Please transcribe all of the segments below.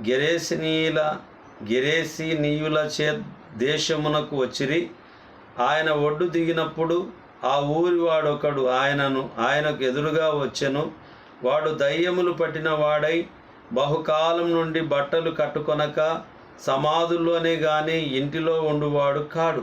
గెరేసినీయుల గెరేసినీయుల చే దేశమునకు వచ్చిరి. ఆయన ఒడ్డు దిగినప్పుడు ఆ ఊరి వాడొకడు ఆయనను ఆయనకు ఎదురుగా వచ్చెను. వాడు దయ్యములు పట్టిన వాడై బహుకాలం నుండి బట్టలు కట్టుకొనక సమాధుల్లోనే కానీ ఇంటిలో ఉండువాడు కాడు.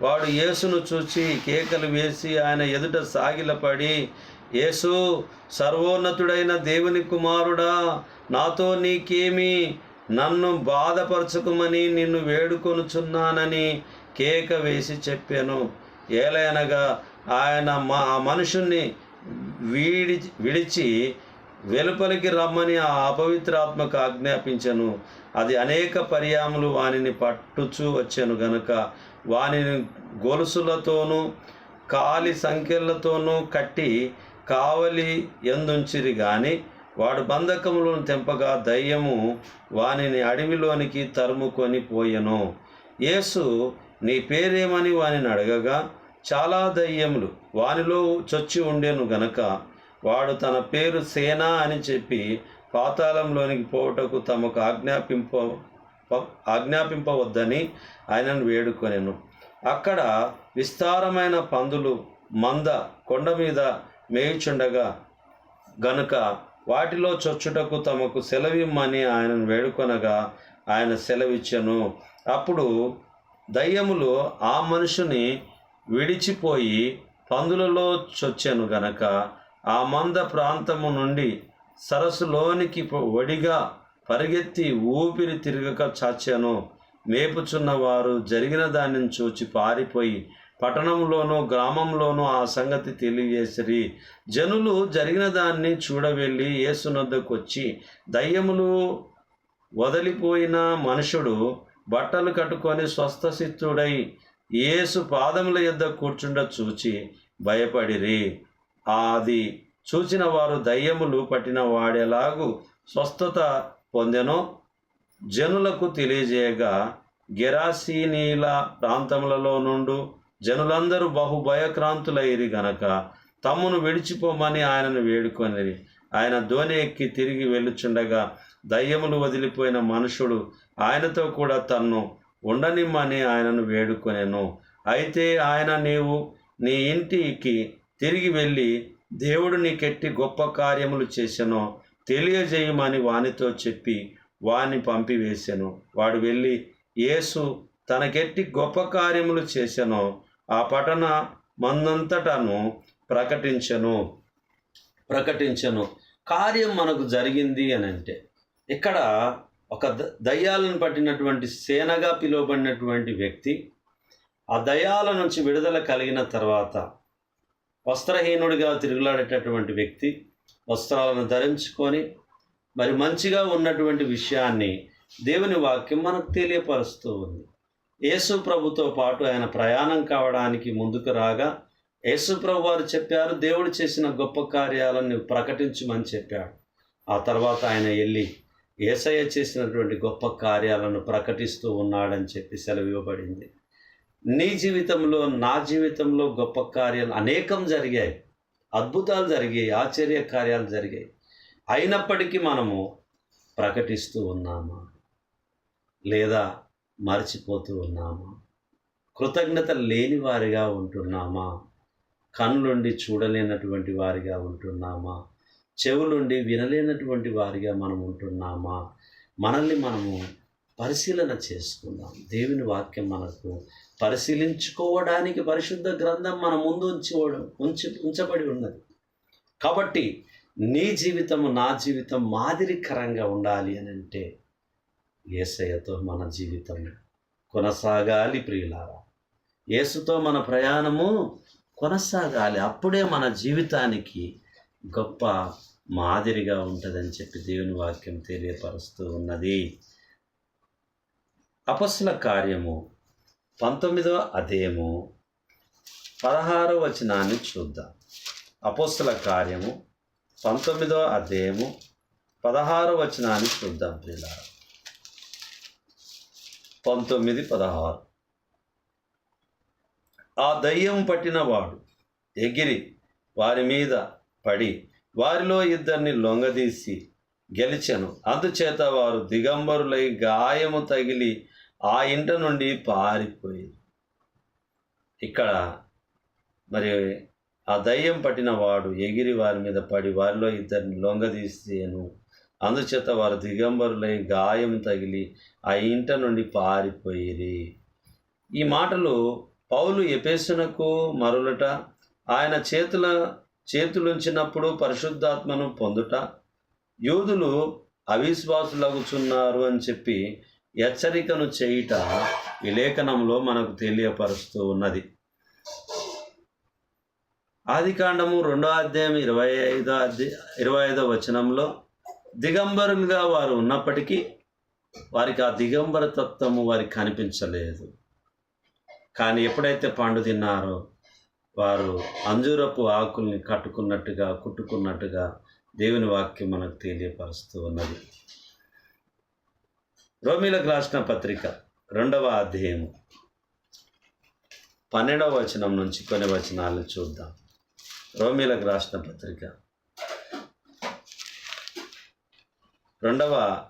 వాడు యేసును చూచి కేకలు వేసి ఆయన ఎదుట సాగిలపడి యేసు సర్వోన్నతుడైన దేవుని కుమారుడా నాతో నీకేమి నన్ను బాధపరచుకుమని నిన్ను వేడుకొనుచున్నానని కేక వేసి చెప్పాను. ఏలైనగా ఆయన మా మనుషుణ్ణి వీడి విడిచి వెలుపలికి రమ్మని ఆ అపవిత్రాత్మకు ఆజ్ఞాపించను. అది అనేక పర్యాములు వానిని పట్టుచూ వచ్చాను గనుక వానిని గొలుసులతోనూ కాలి సంఖ్యలతోనూ కట్టి కావలి ఎందుంచిరి గాని వాడు బంధకములను తెంపగా దయ్యము వానిని అడవిలోనికి తరుముకొని పోయెను. యేసు నీ పేరేమని వానిని అడగగా చాలా దయ్యములు వానిలో చొచ్చి ఉండేను గనక వాడు తన పేరు సేనా అని చెప్పి పాతాళంలోనికి పోవుటకు తమకు ఆజ్ఞాపింప ఆజ్ఞాపింపవద్దని ఆయనను వేడుకొనెను. అక్కడ విస్తారమైన పందులు మంద కొండ మీద మేయుచుండగా గనుక వాటిలో చొచ్చుటకు తమకు సెలవిమ్మని ఆయనను వేడుకొనగా ఆయన సెలవిచ్చను. అప్పుడు దయ్యములు ఆ మనుషుని విడిచిపోయి పందులలో చొచ్చాను గనక. ఆ మంద ప్రాంతము నుండి సరస్సులోనికి వడిగా ఒడిగా పరిగెత్తి ఊపిరి తిరగక చాచాను. మేపుచున్న వారు జరిగిన దానిని చూచి పారిపోయి పట్టణంలోనూ గ్రామంలోనూ ఆ సంగతి తెలియజేసిరి జనులు జరిగిన దాన్ని చూడవెళ్ళి యేసునద్దకు వచ్చి దయ్యములు వదిలిపోయిన మనుషుడు బట్టలు కట్టుకొని స్వస్థసిద్ధుడై యేసు పాదముల యొద్ద కూర్చుండ చూచి భయపడిరి. అది చూచిన వారు దయ్యములు పట్టిన వాడేలాగు స్వస్థత పొందెనో జనులకు తెలియజేయగా గెరాసీనీల ప్రాంతములలో నుండు జనులందరూ బహు భయక్రాంతులైరి గనక తమ్మును విడిచిపోమని ఆయనను వేడుకొనిరి. ఆయన ధోని ఎక్కి తిరిగి వెళ్ళుచుండగా దయ్యములు వదిలిపోయిన మనుషుడు ఆయనతో కూడా తన్ను ఉండనిమ్మని ఆయనను వేడుకొనెను. అయితే ఆయన నీవు నీ ఇంటికి తిరిగి వెళ్ళి దేవుడు నీకెట్టి గొప్ప కార్యములు చేసెనో. తెలియజేయమని వానితో చెప్పి వాని పంపివేశాను వాడు వెళ్ళి యేసు తనకెట్టి గొప్ప కార్యములు చేసెనో. ఆ పట్టణ మందంతటను ప్రకటించను. ప్రకటించను. కార్యం మనకు జరిగింది అని అంటే ఇక్కడ ఒక ద- దయ్యాలను పట్టినటువంటి సేనగా పిలువబడినటువంటి వ్యక్తి ఆ దయాల నుంచి విడుదల కలిగిన తర్వాత వస్త్రహీనుడిగా తిరుగులాడేటటువంటి వ్యక్తి వస్త్రాలను ధరించుకొని మరి మంచిగా ఉన్నటువంటి విషయాన్ని దేవుని వాక్యం మనకు తెలియపరుస్తూ ఉంది. యేసు ప్రభుతో పాటు ఆయన ప్రయాణం కావడానికి ముందుకు రాగా యేసు ప్రభు వారు చెప్పారు దేవుడు చేసిన గొప్ప కార్యాలను ప్రకటించమని చెప్పాడు. ఆ తర్వాత ఆయన వెళ్ళి ఏసయ్య చేసినటువంటి గొప్ప కార్యాలను ప్రకటిస్తూ ఉన్నాడని చెప్పి సెలవు ఇవ్వబడింది. నీ జీవితంలో నా జీవితంలో గొప్ప కార్యాలు అనేకం జరిగాయి. అద్భుతాలు జరిగాయి ఆశ్చర్య కార్యాలు జరిగాయి. అయినప్పటికీ మనము ప్రకటిస్తూ ఉన్నామా? లేదా మర్చిపోతూ ఉన్నామా? కృతజ్ఞత లేని వారిగా ఉంటున్నామా? కన్నులుండి చూడలేనటువంటి వారిగా ఉంటున్నామా? చెవులుండి వినలేనటువంటి వారిగా మనం ఉంటున్నామా? మనల్ని మనము పరిశీలన చేసుకుందాం. దేవుని వాక్యం మనకు పరిశీలించుకోవడానికి పరిశుద్ధ గ్రంథం మన ముందు ఉంచుకోవడం ఉంచి ఉంచబడి ఉన్నది. కాబట్టి నీ జీవితం నా జీవితం మాదిరికరంగా ఉండాలి అని అంటే ఏసయ్యతో మన జీవితం కొనసాగాలి ప్రియులారా. యేసుతో మన ప్రయాణము కొనసాగాలి. అప్పుడే మన జీవితానికి గొప్ప మాదిరిగా ఉంటుందని చెప్పి దేవుని వాక్యం తెలియపరుస్తూ ఉన్నది. అపస్సుల కార్యము పంతొమ్మిదవ అదేము పదహారవ వచనాన్ని చూద్దాం. అపస్సుల కార్యము పంతొమ్మిదవ అదేము పదహారవ వచనాన్ని చూద్దాం ప్రియులారా. పంతొమ్మిది పదహారు. ఆ దయ్యం పట్టినవాడు ఎగిరి వారి మీద పడి వారిలో ఇద్దరిని లొంగదీసి గెలిచెను. అందుచేత వారు దిగంబరులై గాయము తగిలి ఆ ఇంట నుండి పారిపోయి ఇక్కడ మరి ఆ దయ్యం పట్టిన వాడు ఎగిరి వారి మీద పడి వారిలో ఇద్దరిని లొంగదీసేను. అందుచేత వారు దిగంబరులై గాయం తగిలి ఆ ఇంట నుండి పారిపోయిరి. ఈ మాటలు పౌలు ఎపేసునకు మరులట ఆయన చేతుల చేతులుంచినప్పుడు పరిశుద్ధాత్మను పొందుట యూదులు అవిశ్వాసులగుచున్నారు అని చెప్పి హెచ్చరికను చేయుట ఈ లేఖనంలో మనకు తెలియపరుస్తూ ఉన్నది. ఆది కాండము రెండో అధ్యాయం ఇరవై ఐదో అధ్యాయ ఇరవై ఐదో వచనంలో దిగంబరులుగా వారు ఉన్నప్పటికీ వారికి ఆ దిగంబర తత్వము వారికి కనిపించలేదు. కానీ ఎప్పుడైతే పండు తిన్నారో వారు అంజూరపు ఆకుల్ని కట్టుకున్నట్టుగా కుట్టుకున్నట్టుగా దేవుని వాక్యం మనకు తెలియపరుస్తూ ఉన్నది. రోమిలకు రాసిన పత్రిక రెండవ అధ్యాయము. పన్నెండవ వచనం నుంచి కొన్ని వచనాలు చూద్దాం. రోమిలకు రాసిన పత్రిక రెండవ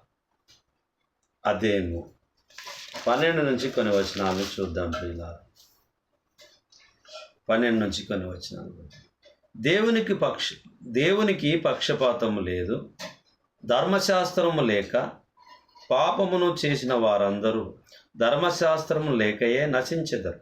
అధ్యాయము. పన్నెండు నుంచి కొన్ని వచనాలు చూద్దాం ప్రియుల పన్నెండు నుంచి కొన్ని వచనాలు. దేవునికి పక్ష దేవునికి పక్షపాతము లేదు ధర్మశాస్త్రము లేక పాపమును చేసిన వారందరూ ధర్మశాస్త్రము లేకయే నశించెదరు.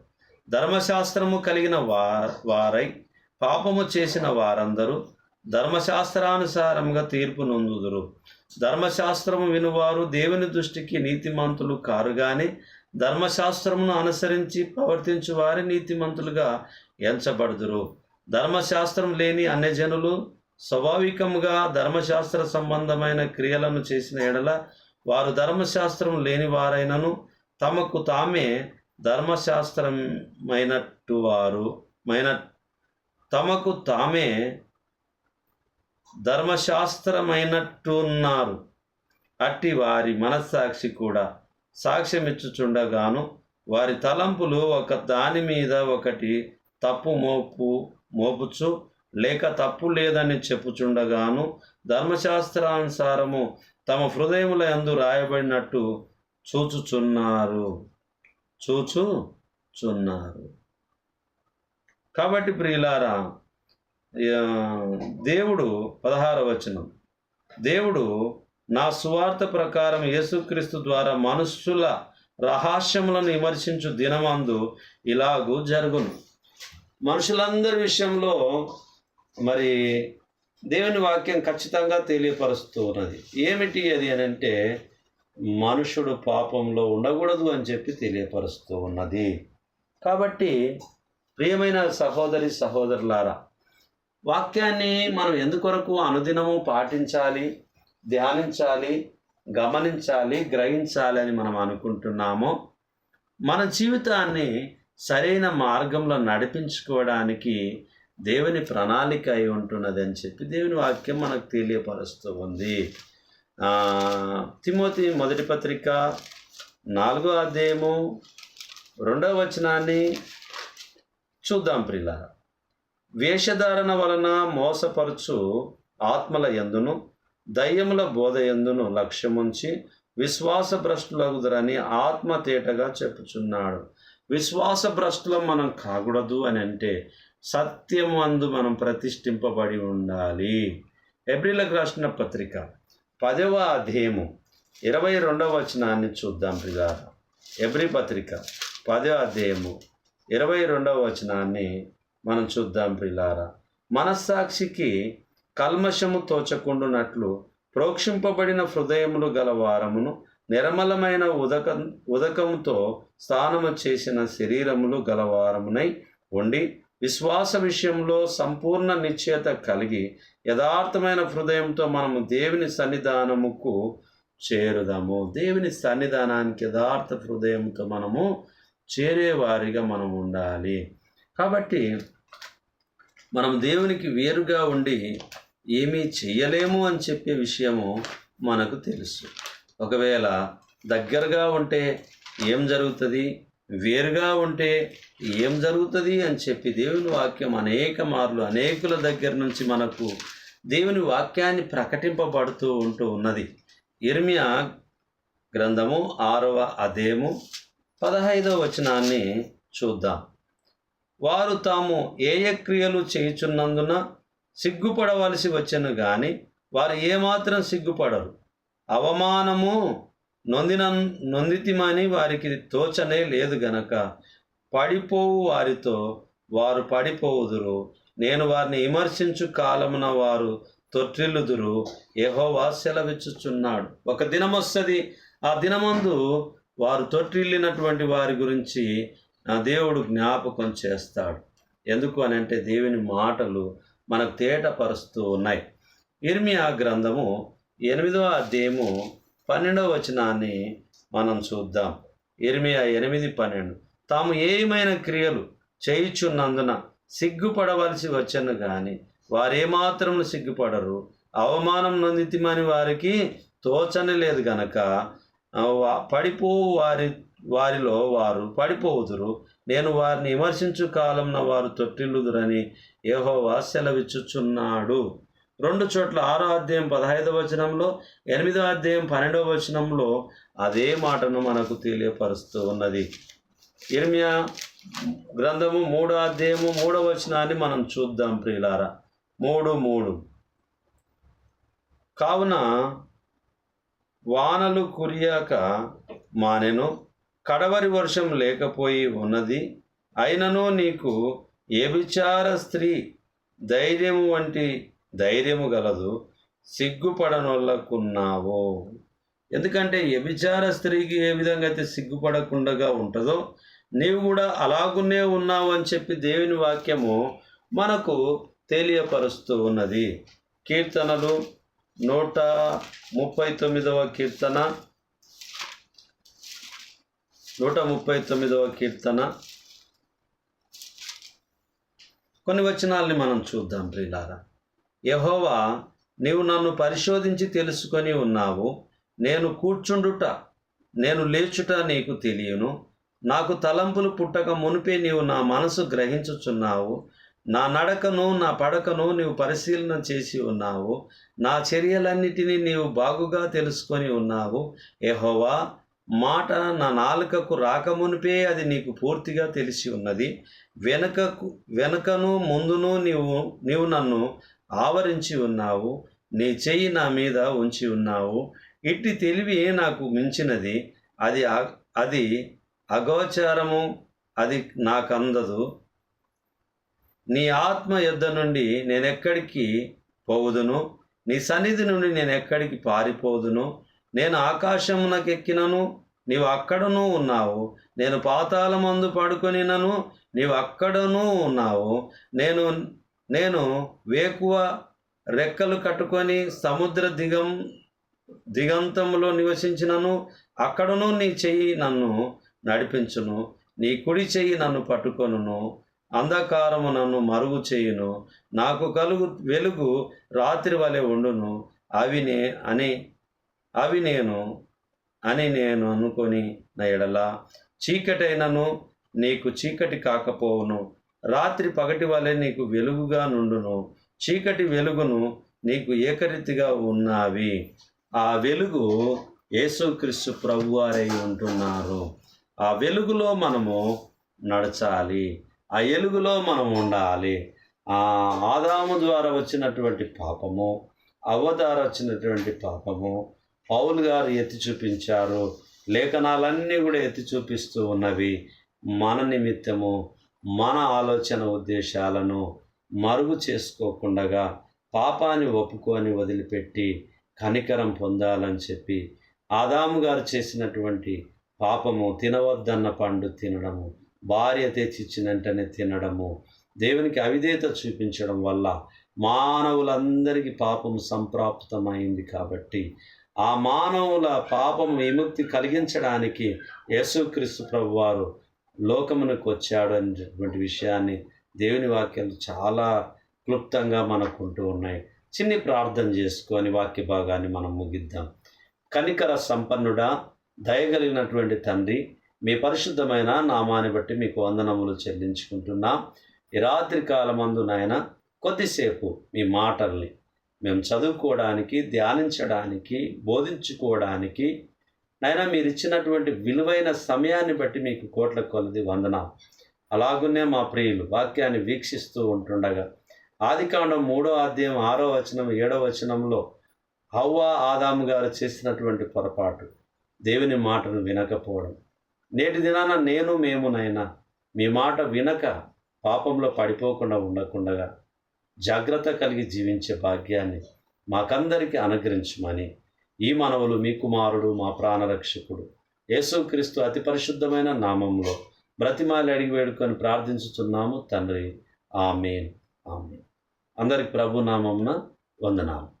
ధర్మశాస్త్రము కలిగిన వారై పాపము చేసిన వారందరూ ధర్మశాస్త్రానుసారంగా తీర్పు నొందుదురు. ధర్మశాస్త్రము వినువారు దేవుని దృష్టికి నీతిమంతులు కారుగాని ధర్మశాస్త్రమును అనుసరించి ప్రవర్తించు వారి నీతిమంతులుగా ఎంచబడుదురు. ధర్మశాస్త్రం లేని అన్యజనులు స్వాభావికంగా ధర్మశాస్త్ర సంబంధమైన క్రియలను చేసిన ఎడల వారు ధర్మశాస్త్రం లేని వారైనను తమకు తామే ధర్మశాస్త్రమైనట్టు వారు మైన తమకు తామే ధర్మశాస్త్రమైనట్టున్నారు. అట్టి వారి మనస్సాక్షి కూడా సాక్ష్యమిచ్చుచుండగాను వారి తలంపులు ఒక దాని మీద ఒకటి తప్పు మోపు మోపుచు లేక తప్పు లేదని చెప్పుచుండగాను ధర్మశాస్త్రానుసారము తమ హృదయముల యందు రాయబడినట్టు చూచుచున్నారు. చూచుచున్నారు. కాబట్టి ప్రియులారా దేవుడు పదహార వచనం. దేవుడు నా సువార్త ప్రకారం యేసుక్రీస్తు ద్వారా మనుష్యుల రహస్యములను విమర్శించు దినమందు ఇలాగూ జరుగును. మనుషులందరి విషయంలో మరి దేవుని వాక్యం ఖచ్చితంగా తెలియపరుస్తూ ఉన్నది. ఏమిటి అది అని అంటే మనుషుడు పాపంలో ఉండకూడదు అని చెప్పి తెలియపరుస్తూ ఉన్నది. కాబట్టి ప్రియమైన సహోదరి సహోదరులారా వాక్యాన్ని మనం ఎందుకొరకు అనుదినము పాటించాలి ధ్యానించాలి గమనించాలి గ్రహించాలి అని మనం అనుకుంటున్నామో మన జీవితాన్ని సరైన మార్గంలో నడిపించుకోవడానికి దేవుని ప్రణాళిక అయి ఉంటున్నది అని చెప్పి దేవుని వాక్యం మనకు తెలియపరుస్తూ ఉంది. తిమోతి మొదటి పత్రిక నాలుగో అధ్యాయము రెండవ వచనాన్ని చూద్దాం ప్రిలా వేషధారణ వలన మోసపరచు ఆత్మల ఎందును దయ్యముల బోధ ఎందును లక్ష్యముంచి విశ్వాస భ్రష్టులగుదరని ఆత్మ తేటగా చెప్పుచున్నాడు. విశ్వాస భ్రష్టులం మనం కాకూడదు అని అంటే సత్యం అందు మనం ప్రతిష్ఠింపబడి ఉండాలి. ఏప్రిల్కి రాసిన పత్రిక పదవ అధ్యయము ఇరవై రెండవ వచనాన్ని చూద్దాం ప్రిగార ఎబ్రి పత్రిక పదవ అధ్యయము ఇరవై రెండవ వచనాన్ని మనం చూద్దాం ప్రిలారా. మనస్సాక్షికి కల్మషము తోచకుండునట్లు ప్రోక్షింపబడిన హృదయములు గల వారమును నిర్మలమైన ఉదక ఉదకముతో స్నానము చేసిన శరీరములు గలవారమునై ఉండి విశ్వాస విషయంలో సంపూర్ణ నిశ్చయత కలిగి యథార్థమైన హృదయంతో మనము దేవుని సన్నిధానముకు చేరుదాము. దేవుని సన్నిధానానికి యథార్థ హృదయంతో మనము చేరేవారిగా మనం ఉండాలి. కాబట్టి మనం దేవునికి వేరుగా ఉండి ఏమీ చేయలేము అని చెప్పే విషయము మనకు తెలుసు. ఒకవేళ దగ్గరగా ఉంటే ఏం జరుగుతుంది? వేరుగా ఉంటే ఏం జరుగుతుంది అని చెప్పి దేవుని వాక్యం అనేక మార్లు అనేకుల దగ్గర నుంచి మనకు దేవుని వాక్యాన్ని ప్రకటింపబడుతూ ఉంటూ ఉన్నది. ఇర్మియా గ్రంథము ఆరవ అదేము పదహైదవ వచనాన్ని చూద్దాం. వారు తాము ఏయ క్రియలు చేయుచున్నందున సిగ్గుపడవలసి వచ్చను గాని వారు ఏమాత్రం సిగ్గుపడరు. అవమానము నొందిన నొందితిమని వారికి తోచనే లేదు గనక. పడిపోవు వారితో వారు పడిపోవుదురు. నేను వారిని విమర్శించు కాలమున వారు తొట్టిల్లుదురు. యెహోవా సెలవిచ్చుచున్నాడు. ఒక దినం వస్తుంది ఆ దినమందు వారు తొట్టిల్లినటువంటి వారి గురించి నా దేవుడు జ్ఞాపకం చేస్తాడు. ఎందుకు అని అంటే దేవుని మాటలు మనకు తేటపరుస్తూ ఉన్నాయి. ఇర్మియా గ్రంథము ఎనిమిదవ అధ్యాయము పన్నెండవ వచనాన్ని మనం చూద్దాం. ఇర్మియా ఎనిమిది పన్నెండు. తాము ఏమైనా క్రియలు చేయుచున్నందున సిగ్గుపడవలసి వచ్చను కానీ వారేమాత్రం సిగ్గుపడరు. అవమానం నొందితిమని వారికి తోచని లేదు గనక పడిపోవు వారి వారిలో వారు పడిపోవుదురు. నేను వారిని విమర్శించు కాలంన వారు తొట్టిల్లుదురని యెహోవా సెలవిచ్చుచున్నాడు. రెండు చోట్ల ఆరో అధ్యాయం పదహైదవ వచనంలో ఎనిమిదో అధ్యాయం పన్నెండవ వచనంలో అదే మాటను మనకు తెలియపరుస్తూ ఉన్నది. ఇర్మియా గ్రంథము మూడో అధ్యాయము మూడో వచనాన్ని మనం చూద్దాం ప్రియులారా. మూడు మూడు. కావున వానలు కురియాక మానెను కడవరి వర్షం లేకపోయి ఉన్నది. అయినను నీకు ఏ స్త్రీ ధైర్యము వంటి ధైర్యము గలదు. సిగ్గుపడనొల్లకున్నావు. ఎందుకంటే వ్యభిచార స్త్రీకి ఏ విధంగా అయితే సిగ్గుపడకుండా ఉంటుందో నీవు కూడా అలాగునే ఉన్నావు అని చెప్పి దేవుని వాక్యము మనకు తెలియపరుస్తూ ఉన్నది. కీర్తనలు నూట ముప్పై తొమ్మిదవ కీర్తన. నూట ముప్పై తొమ్మిదవ కీర్తన. కొన్ని వచనాల్ని మనం చూద్దాం ప్రియులారా. యహోవా నీవు నన్ను పరిశోధించి తెలుసుకొని ఉన్నావు. నేను కూర్చుండుట నేను లేచుట నీకు తెలియను. నాకు తలంపులు పుట్టక మునిపే నీవు నా మనసు గ్రహించుచున్నావు. నా నడకను నా పడకను నీవు పరిశీలన చేసి ఉన్నావు. నా చర్యలన్నిటినీ నీవు బాగుగా తెలుసుకొని ఉన్నావు. ఎహోవా మాట నా నాలుకకు రాకమునిపే అది నీకు పూర్తిగా తెలిసి ఉన్నది. వెనకకు వెనకను ముందును నీవు నీవు నన్ను ఆవరించి ఉన్నావు. నీ చెయ్యి నా మీద ఉంచి ఉన్నావు. ఇట్టి తెలివి నాకు మించినది. అది అది అగోచారము. అది నాకందదు. నీ ఆత్మ యుద్ధ నుండి నేనెక్కడికి పోవుదును? నీ సన్నిధి నుండి నేను ఎక్కడికి పారిపోదును నేను ఆకాశమునకెక్కినను నీవు అక్కడనూ ఉన్నావు. నేను పాతాళమందు పడుకొనినను నీవు అక్కడనూ ఉన్నావు. నేను నేను వేకువ రెక్కలు కట్టుకొని సముద్ర దిగం దిగంతంలో నివసించినను అక్కడను నీ చెయ్యి నన్ను నడిపించును. నీ కుడి చెయ్యి నన్ను పట్టుకొనును. అంధకారము నన్ను మరుగు చేయును. నాకు కలుగు వెలుగు రాత్రి వలె ఉండును. అవినే అని అవి నేను అని నేను అనుకొని నా ఎడల చీకటైనను నీకు చీకటి కాకపోవును. రాత్రి పగటి వలె నీకు వెలుగుగా నుండును. చీకటి వెలుగును నీకు ఏకరీతిగా ఉన్నవి. ఆ వెలుగు యేసుక్రీస్తు ప్రభువారై ఉంటున్నారు. ఆ వెలుగులో మనము నడచాలి. ఆ వెలుగులో మనం ఉండాలి. ఆ ఆదాము ద్వారా వచ్చినటువంటి పాపము అవ్వ ద్వారా వచ్చినటువంటి పాపము పౌలు గారు ఎత్తి చూపించారు. లేఖనాలన్నీ కూడా ఎత్తి చూపిస్తూ ఉన్నవి. మన నిమిత్తము మన ఆలోచన ఉద్దేశాలను మరుగు చేసుకోకుండా పాపాన్ని ఒప్పుకొని వదిలిపెట్టి కనికరం పొందాలని చెప్పి ఆదాము గారు చేసినటువంటి పాపము తినవద్దన్న పండు తినడము భార్య తెచ్చిచ్చిన వెంటనే తినడము దేవునికి అవిధేత చూపించడం వల్ల మానవులందరికీ పాపం సంప్రాప్తమైంది కాబట్టి ఆ మానవుల పాపం విముక్తి కలిగించడానికి యేసుక్రీస్తు ప్రభువారు లోకమునకు వచ్చాడు అనేటువంటి విషయాన్ని దేవుని వాక్యాలు చాలా క్లుప్తంగా మనకుంటూ ఉన్నాయి. చిన్ని ప్రార్థన చేసుకొని వాక్య భాగాన్ని మనం ముగిద్దాం. కనికర సంపన్నుడా దయగలిగినటువంటి తండ్రి మీ పరిశుద్ధమైన నామాన్ని బట్టి మీకు వందనములు చెల్లించుకుంటున్నాం. ఈ రాత్రి కాలమందు నాయన కొద్దిసేపు మీ మాటల్ని మేము చదువుకోవడానికి ధ్యానించడానికి బోధించుకోవడానికి నైనా మీరు ఇచ్చినటువంటి విలువైన సమయాన్ని బట్టి మీకు కోట్ల కొలది వందన అలాగునే మా ప్రియులు వాక్యాన్ని వీక్షిస్తూ ఉంటుండగా ఆదికాండం మూడో అధ్యాయం ఆరో వచనం ఏడో వచనంలో హవ్వ ఆదాము గారు చేసినటువంటి పొరపాటు దేవుని మాటను వినకపోవడం. నేటి దినాన నేను మేమునైనా మీ మాట వినక పాపంలో పడిపోకుండా ఉండకుండగా జాగ్రత్త కలిగి జీవించే భాగ్యాన్ని మాకందరికీ అనుగ్రహించమని ఈ మనవులు మీ కుమారుడు మా ప్రాణరక్షకుడు యేసుక్రీస్తు అతి పరిశుద్ధమైన నామంలో బ్రతిమాలి అడిగి వేడుకొని ప్రార్థించుతున్నాము తండ్రి. ఆమెన్. ఆమెన్. అందరికి ప్రభు నామమున వందనాలు.